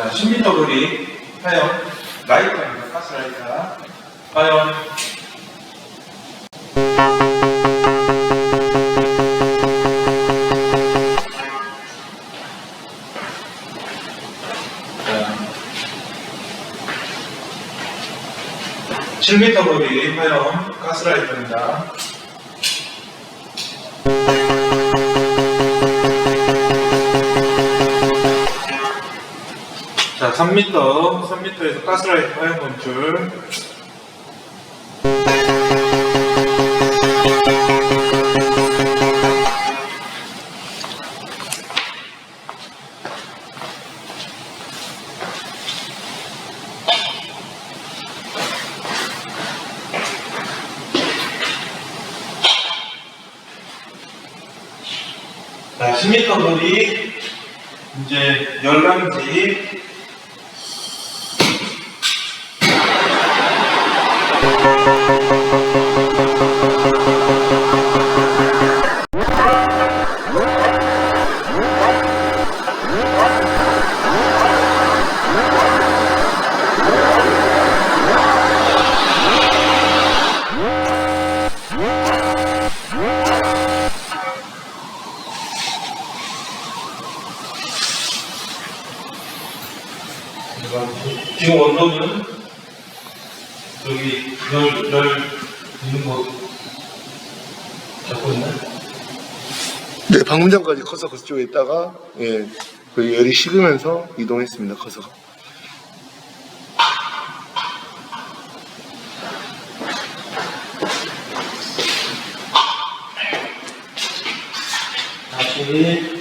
자, 10m 거리 하연 라이터입니다. 가스 라이터. 하연 자, 7m 거리 하연 가스 라이터입니다. 자, 3m, 3m에서 가스라이트 하얀 검출. 자, 10m 거리, 이제 열감지, 지금 원로는 여기 열, 열 있는 거 잡고 있나? 네, 방금 전까지 커서 그쪽에 있다가 예, 그 열이 식으면서 이동했습니다. 커서가. 다시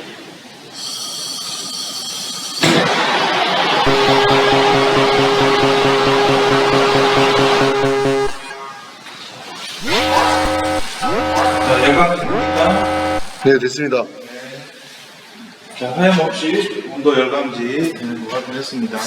자, 열감지입니다. 네, 됐습니다. 자, 하염없이 온도 열감지 네, 확인했습니다.